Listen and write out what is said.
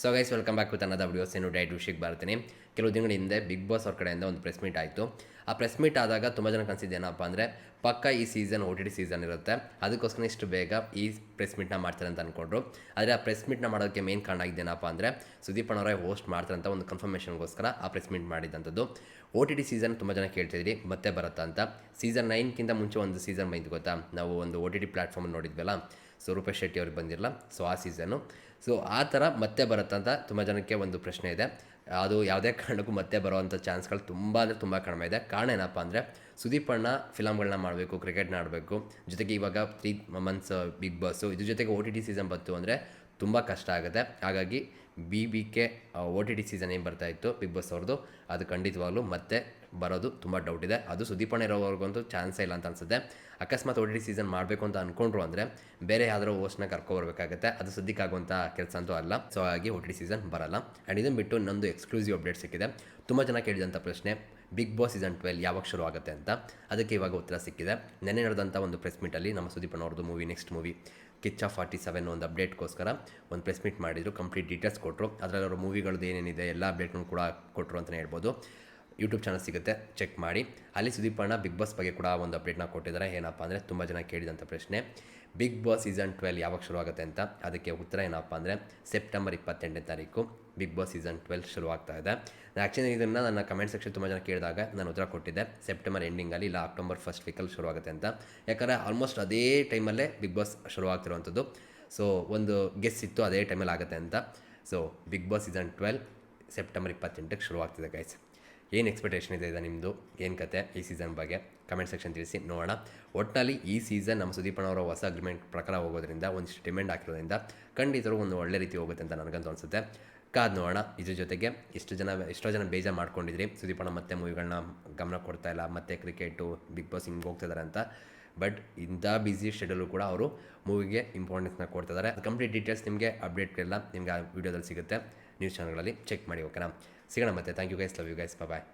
So guys welcome back with ಅನ್ನದ videos ಏನು diet ವಿಷಯಕ್ಕೆ ಬರ್ತೀನಿ ಕೆಲವು ದಿನಗಳ ಹಿಂದೆ ಬಿಗ್ ಬಾಸ್ ಅವ್ರ ಕಡೆಯಿಂದ ಒಂದು ಪ್ರೆಸ್ ಮೀಟ್ ಆಯಿತು. ಆ ಪ್ರೆಸ್ ಮೀಟ್ ಆದಾಗ ತುಂಬ ಜನ ಕನ್ಸಿದ್ದು ಏನಪ್ಪ ಅಂದರೆ, ಪಕ್ಕ ಈ season O T T season ಇರುತ್ತೆ. ಅದಕ್ಕೋಸ್ಕರ ಇಷ್ಟು ಬೇಗ ಈ ಪ್ರೆಸ್ ಮೀಟ್ನ ಮಾಡ್ತಾರೆ ಅಂತ ಅಂದ್ಕೊಂಡ್ರು ಆದರೆ ಆ ಪ್ರೆಸ್ ಮೀಟ್ನ ಮಾಡೋಕ್ಕೆ ಮೇನ್ ಕಾರಣ ಆಗಿದ್ದೇನಪ್ಪ ಅಂದರೆ, ಸುದೀಪ್ ಅಣ್ಣವರೇ ಹೋಸ್ಟ್ ಮಾಡ್ತಾರೆ ಅಂತ ಒಂದು ಕನ್ಫರ್ಮೇಷನ್ಗೋಸ್ಕರ ಆ ಪ್ರೆಸ್ ಮೀಟ್ ಮಾಡಿದಂಥದ್ದು. ಓ ಟಿ ಟಿ ಸೀಸನ್ ತುಂಬ ಜನ ಕೇಳ್ತಿದ್ರಿ, ಮತ್ತೆ ಬರುತ್ತಾ ಅಂತ. ಸೀಸನ್ ನೈನ್ಗಿಂತ ಮುಂಚೆ ಒಂದು ಸೀಸನ್ ಬಂದಿದ್ದು ಗೊತ್ತಾ? ನಾವು ಒಂದು ಓ ಟಿ ಟಿ ಪ್ಲಾಟ್ಫಾರ್ಮ್ ನೋಡಿದ್ವಲ್ಲ. ಸೊ ರೂಪೇಶ್ ಶೆಟ್ಟಿ ಅವ್ರಿಗೆ ಬಂದಿರಲ್ಲ, ಸೊ ಆ ಸೀಸನ್ನು ಸೊ ಆ ಥರ ಮತ್ತೆ ಬರುತ್ತಂತ ತುಂಬ ಜನಕ್ಕೆ ಒಂದು ಪ್ರಶ್ನೆ ಇದೆ. ಅದು ಯಾವುದೇ ಕಾರಣಕ್ಕೂ ಮತ್ತೆ ಬರುವಂಥ ಚಾನ್ಸ್ಗಳು ತುಂಬ ಅಂದರೆ ತುಂಬ ಕಡಿಮೆ ಇದೆ. ಕಾರಣ ಏನಪ್ಪ ಅಂದರೆ, ಸುದೀಪ್ ಅಣ್ಣ ಫಿಲಮ್ಗಳನ್ನ ಮಾಡಬೇಕು ಕ್ರಿಕೆಟ್ನ ಆಡಬೇಕು. ಜೊತೆಗೆ ಇವಾಗ ತ್ರೀ ಮಂತ್ಸ್ ಬಿಗ್ ಬಾಸು ಇದ್ರ ಜೊತೆಗೆ ಓ ಟಿ ಟಿ ಸೀಸನ್ ಬಂತು ಅಂದರೆ ತುಂಬ ಕಷ್ಟ ಆಗುತ್ತೆ. ಹಾಗಾಗಿ B B K O T T season ಏನು ಬರ್ತಾ ಇತ್ತು? ಬಿಗ್ ಬಾಸ್ ಅವ್ರದ್ದು ಅದು ಖಂಡಿತವಾಗ್ಲೂ ಮತ್ತೆ ಬರೋದು ತುಂಬ ಡೌಟ್ ಇದೆ. ಅದು ಸುದೀಪಣ್ಣ ಇರೋವರೆಗಂತೂ ಚಾನ್ಸೇ ಇಲ್ಲ ಅಂತ ಅನ್ಸುತ್ತೆ. ಅಕಸ್ಮಾತ್ ಓ ಟಿ ಟಿ ಸೀಸನ್ ಮಾಡಬೇಕು ಅಂತ ಅಂದ್ಕೊಂಡ್ರು ಅಂದರೆ ಬೇರೆ ಯಾವ್ದಾದ್ರು ಹೋಸ್ಟ್ನ ಕರ್ಕೊಬರ್ಬೇಕಾಗುತ್ತೆ ಅದು ಸದ್ಯಕ್ಕಾಗುವಂಥ ಕೆಲಸ ಅಂತೂ ಅಲ್ಲ. ಸೊ ಹಾಗಾಗಿ ಓ ಟಿ ಟಿ ಸೀಸನ್ ಬರಲ್ಲ. ಆ್ಯಂಡ್ ಇದನ್ನು ಬಿಟ್ಟು ಇನ್ನೊಂದು ಎಕ್ಸ್ಕ್ಲೂಸಿವ್ ಅಪ್ಡೇಟ್ ಸಿಕ್ಕಿದೆ. ತುಂಬ ಜನ ಕೇಳಿದಂಥ ಪ್ರಶ್ನೆ ಬಿಗ್ ಬಾಸ್ ಸೀಸನ್ ಟ್ವೆಲ್ ಯಾವಾಗ ಶುರು ಆಗುತ್ತೆ ಅಂತ ಅದಕ್ಕೆ ಇವಾಗ ಉತ್ತರ ಸಿಕ್ಕಿದೆ. ನೆನ್ನೆ ನಡೆದಂಥ ಒಂದು ಪ್ರೆಸ್ ಮೀಟಲ್ಲಿ ನಮ್ಮ ಸುದೀಪ್ ಅವ್ರದ್ದು movie next movie Kichcha forty seven ಒಂದು ಅಪ್ಡೇಟ್ಗೋಸ್ಕರ ಒಂದು ಪ್ರೆಸ್ ಮೀಟ್ ಮಾಡಿದರು. ಕಂಪ್ಲೀಟ್ ಡೀಟೇಲ್ಸ್ ಕೊಟ್ಟರು ಅದರಲ್ಲಿ ಅವರು ಮೂವಿಗಳದ್ದು ಏನೇನಿದೆ, ಎಲ್ಲ ಅಪ್ಡೇಟ್ಗಳು ಕೂಡ ಕೊಟ್ಟರು ಅಂತಲೇ ಹೇಳ್ಬೋದು. ಯೂಟ್ಯೂಬ್ ಚಾನಲ್ ಸಿಗುತ್ತೆ ಚೆಕ್ ಮಾಡಿ. ಅಲ್ಲಿ ಸುದೀಪಣ್ಣ ಬಿಗ್ ಬಾಸ್ ಬಗ್ಗೆ ಕೂಡ ಒಂದು ಅಪ್ಡೇಟ್ನ ಕೊಟ್ಟಿದ್ದಾರೆ. ಏನಪ್ಪ ಅಂದರೆ ತುಂಬ ಜನ ಕೇಳಿದಂಥ ಪ್ರಶ್ನೆ ಬಿಗ್ ಬಾಸ್ ಸೀಸನ್ ಟ್ವೆಲ್ ಯಾವಾಗ ಶುರು ಆಗುತ್ತೆ ಅಂತ? ಅದಕ್ಕೆ ಉತ್ತರ ಏನಪ್ಪ ಅಂದರೆ ಸೆಪ್ಟೆಂಬರ್ ಇಪ್ಪತ್ತೆಂಟನೇ ತಾರೀಕು ಬಿಗ್ ಬಾಸ್ ಸೀಸನ್ ಟ್ವೆಲ್ ಶುರು ಆಗ್ತಾ ಇದೆ. ಆ್ಯಕ್ಚುಲಿ ಇದನ್ನು ನನ್ನ ಕಮೆಂಟ್ ಸೆಕ್ಷನ್ ತುಂಬ ಜನ ಕೇಳಿದಾಗ ನಾನು ಉತ್ತರ ಕೊಟ್ಟಿದ್ದೆ. ಸೆಪ್ಟೆಂಬರ್ ಎಂಡಿಂಗಲ್ಲಿ ಇಲ್ಲ ಅಕ್ಟೋಬರ್ ಫಸ್ಟ್ ವೀಕಲ್ಲಿ ಶುರು ಆಗುತ್ತೆ ಅಂತ. ಯಾಕಂದರೆ ಆಲ್ಮೋಸ್ಟ್ ಅದೇ ಟೈಮಲ್ಲೇ ಬಿಗ್ ಬಾಸ್ ಶುರು ಆಗ್ತಿರುವಂಥದ್ದು ಸೊ ಒಂದು ಗೆಸ್ ಇತ್ತು, ಅದೇ ಟೈಮಲ್ಲಿ ಆಗುತ್ತೆ ಅಂತ. So Bigg Boss season twelve September ಇಪ್ಪತ್ತೆಂಟಕ್ಕೆ ಶುರು ಆಗ್ತಿದೆ ಗೈಸ್ ಏನು ಎಕ್ಸ್ಪೆಕ್ಟೇಷನ್ ಇದೆ ಇದೆ ನಿಮ್ಮದು ಏನು ಕತೆ ಈ ಸೀಸನ್ ಬಗ್ಗೆ? ಕಮೆಂಟ್ ಸೆಕ್ಷನ್ ತಿಳಿಸಿ, ನೋಡೋಣ. ಒಟ್ಟಿನಲ್ಲಿ ಈ ಸೀಸನ್ ನಮ್ಮ ಸುದೀಪಣ್ಣವರ ಹೊಸ ಅಗ್ರಿಮೆಂಟ್ ಪ್ರಕಾರ ಹೋಗೋದ್ರಿಂದ, ಒಂದಿಷ್ಟು ಡಿಮ್ಯಾಂಡ್ ಹಾಕಿರೋದ್ರಿಂದ ಖಂಡಿತರು ಒಂದು ಒಳ್ಳೆ ರೀತಿ ಹೋಗುತ್ತೆ ಅಂತ ನನಗಂತೂ ಅನಿಸುತ್ತೆ. ಕಾದ್ ನೋಡೋಣ. ಇದ್ರ ಜೊತೆಗೆ ಎಷ್ಟು ಜನ, ಎಷ್ಟೋ ಜನ ಬೇಜಾರು ಮಾಡ್ಕೊಂಡಿದ್ರಿ. ಸುದೀಪಣ್ಣ ಮತ್ತೆ ಮೂವಿಗಳನ್ನ ಗಮನ ಕೊಡ್ತಾ ಇಲ್ಲ. ಮತ್ತೆ ಕ್ರಿಕೆಟು ಬಿಗ್ ಬಾಸ್ ಹಿಂಗೆ ಹೋಗ್ತಿದ್ದಾರೆ ಅಂತ. ಬಟ್ ಇಂಥ ಬ್ಯುಸಿ ಶೆಡ್ಯೂಲು ಕೂಡ ಅವರು ಮೂವಿಗೆ ಇಂಪಾರ್ಟೆನ್ಸ್ನ ಕೊಡ್ತಿದ್ದಾರೆ ಕಂಪ್ಲೀಟ್ ಡೀಟೇಲ್ಸ್ ನಿಮಗೆ ಅಪ್ಡೇಟ್ ಎಲ್ಲ ನಿಮಗೆ ಆ ವೀಡಿಯೋದಲ್ಲಿ ಸಿಗುತ್ತೆ. ನ್ಯೂಸ್ ಚಾನಲ್ಗಳಲ್ಲಿ ಚೆಕ್ ಮಾಡಿ ಓಕೆನಾ? ಸಿಗೋಣ ಮತ್ತೆ. Thank you guys love you guys bye